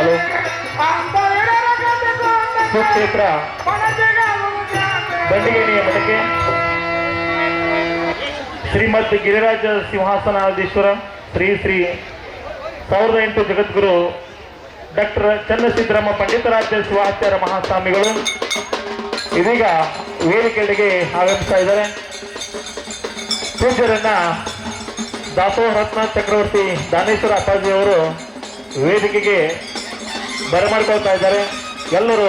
Hello. ಕ್ಷೇತ್ರ ಬಂಡಿಗೇಣಿಯ ಮಠಕ್ಕೆ. ಶ್ರೀಮತ್ ಗಿರಿರಾಜ ಸಿಂಹಾಸನಾಧೀಶ್ವರ, ಶ್ರೀ ಶ್ರೀ ಸಾವಿರದ ಎಂಟು ಜಗದ್ಗುರು ಡಾಕ್ಟರ್ ಚನ್ನಸಿದ್ದರಾಮ ಪಂಡಿತರಾಜ್ಯ ಶಿವಾಚಾರ್ಯ ಮಹಾಸ್ವಾಮಿಗಳು. ಇದೀಗ ವೇದಿಕೆಡೆಗೆ ಆಗಮಿಸ್ತಾ ಇದ್ದಾರೆ. ಪೂಜ್ಯರನ್ನ ದಾಸೋಹ ರತ್ನ ಚಕ್ರವರ್ತಿ ದಾನೇಶ್ವರ ಅಪ್ಪಾಜಿಯವರು ವೇದಿಕೆಗೆ ಬರಮಾಡ್ಕೊಳ್ತಾ ಇದ್ದಾರೆ. ಎಲ್ಲರೂ